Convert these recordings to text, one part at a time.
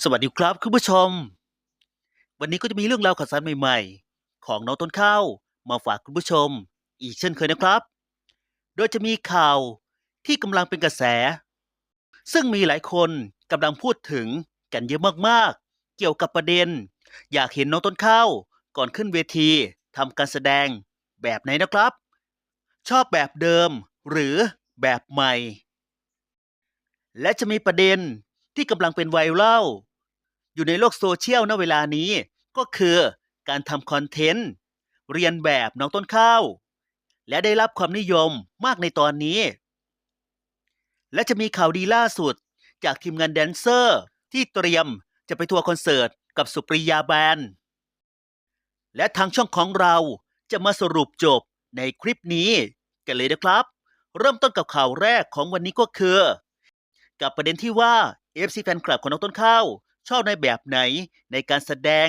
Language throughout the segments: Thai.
สวัสดีครับคุณผู้ชม วันนี้ก็จะมีเรื่องราวข่าวสารใหม่ๆ ของน้องต้นข้าวมาฝากคุณผู้ชม อีกเช่นเคยนะครับ โดยจะมีข่าวที่กำลังเป็นกระแส ซึ่งมีหลายคนกำลังพูดถึงกันเยอะมากๆ เกี่ยวกับประเด็น อยากเห็นน้องต้นข้าวก่อนขึ้นเวทีทำการแสดงแบบไหนนะครับ ชอบแบบเดิมหรือแบบใหม่ และจะมีประเด็น ที่กำลังเป็นไวรัลอยู่ในโลกโซเชียลณเวลานี้ ก็คือการทำคอนเทนต์ เรียนแบบน้องต้นข้าว และได้รับความนิยมมากในตอนนี้ และจะมีข่าวดีล่าสุดจากทีมงานแดนเซอร์ ที่เตรียมจะไปทัวร์คอนเสิร์ตกับสุปริยาแบนด์และทางช่องของเราจะมาสรุปจบในคลิปนี้กันเลยนะครับ เริ่มต้นกับข่าวแรกของวันนี้ก็คือ กับประเด็นที่ว่า FC แฟนคลับของน้องต้นข้าว ชอบในแบบไหนในการแสดง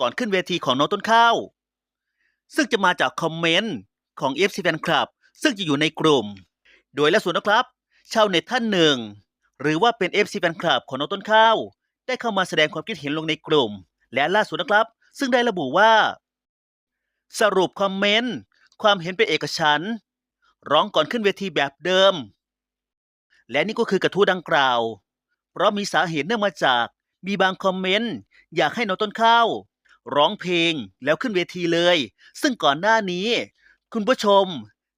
ก่อนขึ้นเวทีของน้องต้นข้าว ซึ่งจะมาจากคอมเมนต์ของ FC แฟนคลับ ซึ่งจะอยู่ในกลุ่ม โดยและส่วนนะครับ ชาวเน็ตท่านหนึ่ง หรือว่าเป็น FC แฟนคลับของน้องต้นข้าว ได้เข้ามาแสดงความคิดเห็นลงในกลุ่ม และล่าสุดนะครับ ซึ่งได้ระบุว่า สรุปคอมเมนต์ความเห็นเป็นเอกฉันร้องก่อนขึ้นเวทีแบบเดิม และนี่ก็คือกระทู้ดังกล่าว เพราะมีสาเหตุเนื่องมาจาก มีบางคอมเมนต์อยากให้น้องต้นข้าวร้องเพลงแล้วขึ้นเวทีเลย ซึ่งก่อนหน้านี้ คุณผู้ชม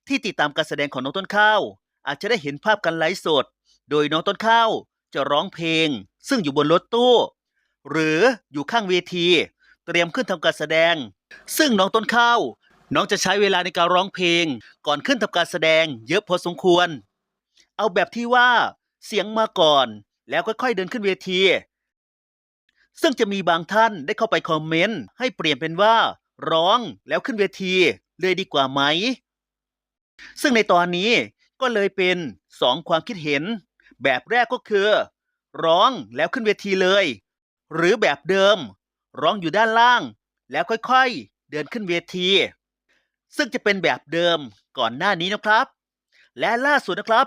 ที่ติดตามการแสดงของน้องต้นข้าว อาจจะได้เห็นภาพการไลฟ์สด โดยน้องต้นข้าวจะร้องเพลง ซึ่งอยู่บนรถตู้ หรืออยู่ข้างเวที เตรียมขึ้นทำการแสดง ซึ่งน้องต้นข้าวน้องจะใช้เวลาในการร้องเพลง ก่อนขึ้นทำการแสดง เยอะพอสมควร เอาแบบที่ว่าเสียงมาก่อน แล้วค่อยๆเดินขึ้นเวที ซึ่งจะมีบางท่านได้เข้าไปคอมเมนต์ให้เปลี่ยนเป็นว่า ร้องแล้วขึ้นเวทีเลยดีกว่าไหม ซึ่งในตอนนี้ก็เลยเป็นสองความคิดเห็น แบบแรกก็คือ ร้องแล้วขึ้นเวทีเลย หรือแบบเดิม ร้องอยู่ด้านล่าง แล้วค่อยๆ เดินขึ้นเวที ซึ่งจะเป็นแบบเดิมก่อนหน้านี้นะครับ และล่าสุดนะครับ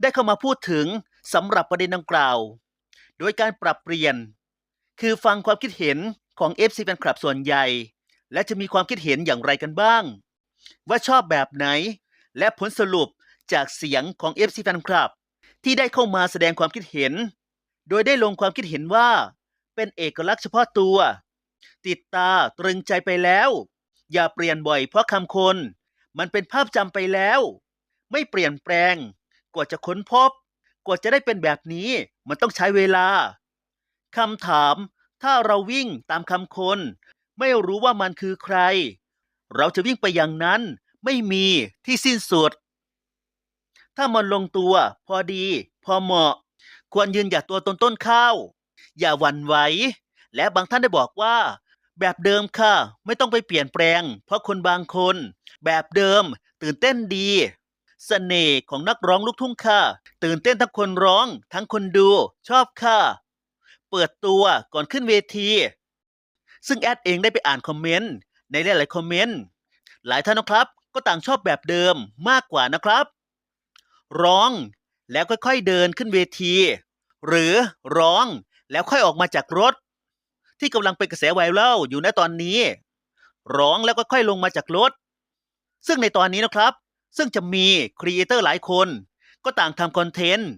ได้เข้ามาพูดถึง สำหรับประเด็นดังกล่าว โดยการปรับเปลี่ยน คือฟังความคิดเห็นของ FC แฟนคลับส่วนใหญ่ และจะมีความคิดเห็นอย่างไรกันบ้าง ว่าชอบแบบไหน และผลสรุปจากเสียงของ FC แฟนคลับ ที่ได้เข้ามาแสดงความคิดเห็น โดยได้ลงความคิดเห็นว่า เป็นเอกลักษณ์เฉพาะตัว ติดตาตรึงใจไปแล้ว อย่าเปลี่ยนบ่อยเพราะคำคน มันเป็นภาพจำไปแล้ว ไม่เปลี่ยนแปลงกว่าจะค้นพบ กว่าจะได้เป็นแบบนี้ มันต้องใช้เวลาคำถาม ถ้าเราวิ่งตามคำคน ไม่รู้ว่ามันคือใคร เราจะวิ่งไปอย่างนั้นไม่มีที่สิ้นสุด ถ้ามันลงตัวพอดี พอเหมาะ ควรยืนหยัดตัวตนต้นข้าว อย่าหวั่นไหว และบางท่านได้บอกว่า แบบเดิมค่ะ ไม่ต้องไปเปลี่ยนแปลง เพราะคนบางคน แบบเดิมตื่นเต้นดี เสน่ห์ของนักร้องลูกทุ่งค่ะ ตื่นเต้นทั้งคนร้อง ทั้งคนดูชอบค่ะ เปิดตัวก่อนขึ้นเวที ซึ่งแอดเองได้ไปอ่านคอมเมนต์ ในหลายๆคอมเมนต์ หลายท่านนะครับ ก็ต่างชอบแบบเดิมมากกว่านะครับ ร้องแล้วค่อยๆเดินขึ้นเวที หรือร้องแล้วค่อยออกมาจากรถ ที่กำลังเป็นกระแสไวรัลอยู่ในตอนนี้ ร้องแล้วก็ค่อยลงมาจากรถ ซึ่งในตอนนี้นะครับ ซึ่งจะมีครีเอเตอร์หลายคน ก็ต่างทำคอนเทนต์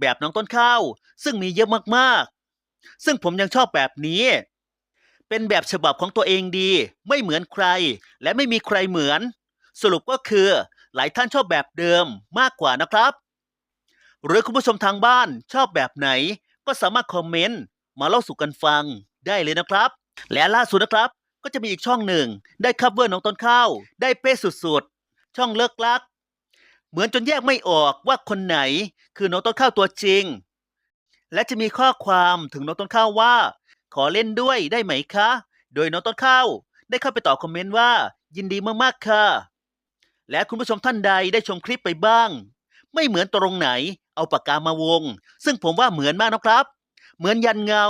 แบบน้องต้นข้าว ซึ่งมีเยอะมากๆ ซึ่งผมยังชอบแบบนี้ เป็นแบบฉบับของตัวเองดี ไม่เหมือนใคร และไม่มีใครเหมือน สรุปก็คือหลายท่านชอบแบบเดิมมากกว่านะครับ หรือคุณผู้ชมทางบ้านชอบแบบไหน ก็สามารถคอมเมนต์มาเล่าสู่กันฟังได้เลยนะครับ และล่าสุดนะครับ ก็จะมีอีกช่องหนึ่ง ได้คัฟเวอร์น้องต้นข้าว ได้เป๊ะสุดๆ ช่องเลิกลัก เหมือนจนแยกไม่ออกว่าคนไหนคือน้องต้นข้าวตัวจริง และจะมีข้อความถึงน้องต้นข้าวว่า ขอเล่นด้วยได้ไหมคะ โดยน้องต้นข้าวได้เข้าไปตอบคอมเมนต์ว่า ยินดีมากๆค่ะ และคุณผู้ชมท่านใดได้ชมคลิปไปบ้าง ไม่เหมือนตรงไหน เอาปากกามาวง ซึ่งผมว่าเหมือนมากนะครับ เหมือนยันเงา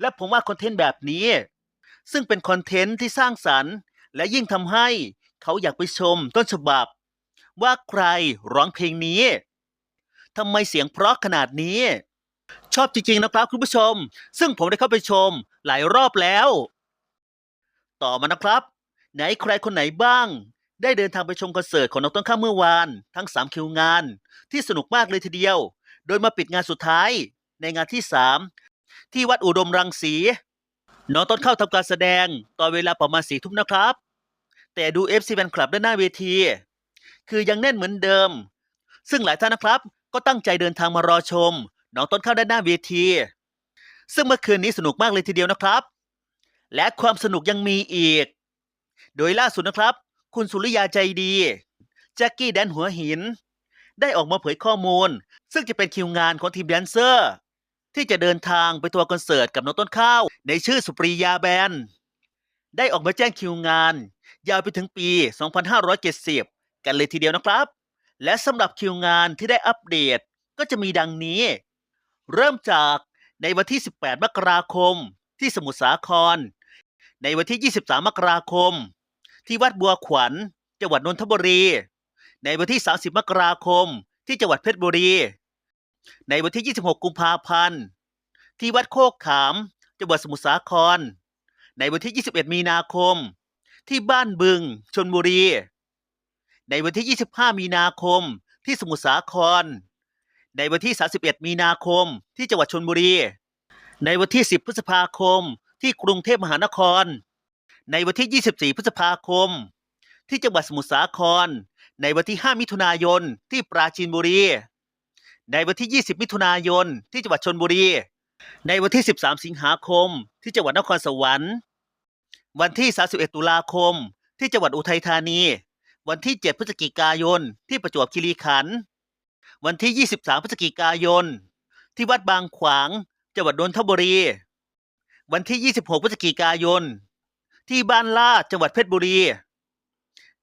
และผมว่าคอนเทนต์แบบนี้ ซึ่งเป็นคอนเทนต์ที่สร้างสรรค์ และยิ่งทำให้ เขาอยากไปชมต้นฉบับ ว่าใครร้องเพลงนี้ทำไมเสียงเพราะขนาดนี้ ชอบจริงๆนะครับคุณผู้ชม ซึ่งผมได้เข้าไปชมหลายรอบแล้ว ต่อมานะครับ ไหนใครคนไหนบ้าง ได้เดินทางไปชมคอนเสิร์ตของน้องต้นข้าวเมื่อวาน ทั้ง 3 คิวงาน ที่สนุกมากเลยทีเดียว โดยมาปิดงานสุดท้าย ในงานที่ 3 ที่วัดอุดมรังสีน้องต้นข้าวทำการแสดงตอนเวลาประมาณสี่ทุ่มนะครับ แต่ดู FC แฟนคลับด้านหน้าเวที คือยังแน่นเหมือนเดิม ซึ่งหลายท่านนะครับ ก็ตั้งใจเดินทางมารอชมน้องต้นข้าวด้านหน้าเวที ซึ่งเมื่อคืนนี้สนุกมากเลยทีเดียวนะครับ และความสนุกยังมีอีก โดยล่าสุดนะครับ คุณสุริยาใจดีแจ็คกี้แดนหัวหิน ได้ออกมาเผยข้อมูล ซึ่งจะเป็นคิวงานของทีมแดนเซอร์ ที่จะเดินทางไปทัวร์คอนเสิร์ตกับน้องต้นข้าว ในชื่อสุปรียาแบนด์ ได้ออกมาแจ้งคิวงาน ยาวไปถึงปี 2570 กันเลยทีเดียวนะครับ และสำหรับคิวงานที่ได้อัปเดตก็จะมีดังนี้ เริ่มจากในวันที่ 18 มกราคม ที่สมุทรสาคร ในวันที่ 23 มกราคม ที่วัดบัวขวัญ จังหวัดนนทบุรี ในวันที่ 30 มกราคม ที่จังหวัดเพชรบุรี ในวันที่ 26 กุมภาพันธ์ ที่วัดโคกขาม จังหวัดสมุทรสาคร ในวันที่ 21 มีนาคม ที่บ้านบึงชนบุรี ในวันที่ 25 มีนาคม ที่สมุทรสาคร ในวันที่ 31 มีนาคม ที่จังหวัดชนบุรี ในวันที่ 10 พฤษภาคม ที่กรุงเทพมหานคร ในวันที่ 24 พฤษภาคม ที่จังหวัดสมุทรสาคร ในวันที่ 5 มิถุนายน ที่ปราจีนบุรี ในวันที่ 20 มิถุนายน ที่จังหวัดชนบุรี ในวันที่ 13 สิงหาคมที่จังหวัดนครสวรรค์ วันที่ 31 ตุลาคม ที่จังหวัดอุทัยธานี วันที่ 7 พฤศจิกายน ที่ประจวบคีรีขันธ์ วันที่ 23 พฤศจิกายน ที่วัดบางขวาง จังหวัดนนทบุรี วันที่ 26 พฤศจิกายน ที่บ้านลาดจังหวัดเพชรบุรี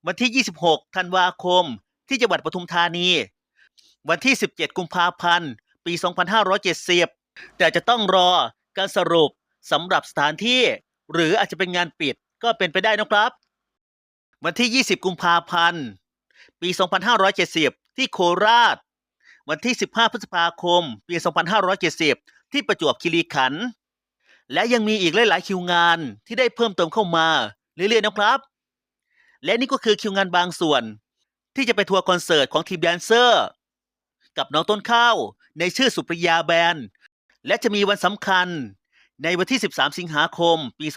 วันที่ 26 ธันวาคม ที่จังหวัดปทุมธานี วันที่ 17 กุมภาพันธ์ ปี 2570 แต่จะต้องรอการสรุปสำหรับสถานที่ หรืออาจจะเป็นงานปิดก็เป็นไปได้นะครับ วันที่ 20 กุมภาพันธ์ ปี 2570 ที่โคราช วันที่ 15 พฤษภาคม ปี 2570 ที่ประจวบคีรีขันธ์และยังมีอีกหลาย ๆ คิวงานที่ได้เพิ่มเติมเข้ามาเรื่อยๆนะครับ และนี่ก็คือคิวงานบางส่วน ที่จะไปทัวร์คอนเสิร์ตของทีมแดนเซอร์ กับน้องต้นข้าวในชื่อสุปริยาแบนด์ และจะมีวันสำคัญในวันที่ 13 สิงหาคม ปี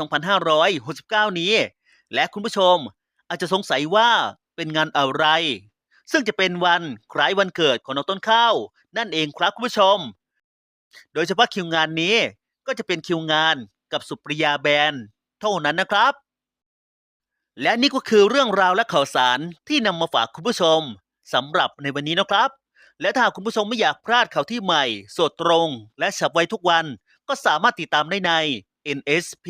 2569 นี้ และคุณผู้ชมอาจจะสงสัยว่าเป็นงานอะไร ซึ่งจะเป็นวันคล้ายวันเกิดของน้องต้นข้าว นั่นเองครับคุณผู้ชม โดยเฉพาะคิวงานนี้ก็จะเป็นคิวงานกับสุปริยาแบนด์เท่านั้นนะครับ และนี่ก็คือเรื่องราวและข่าวสารที่นำมาฝากคุณผู้ชมสำหรับในวันนี้นะครับ และถ้าคุณผู้ชมไม่อยากพลาดข่าวที่ใหม่ สดตรง และฉับไวทุกวัน ก็สามารถติดตามได้ใน NSP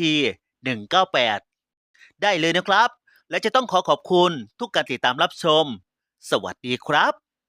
198 ได้เลยนะครับ และจะต้องขอขอบคุณทุกการติดตามรับชม สวัสดีครับ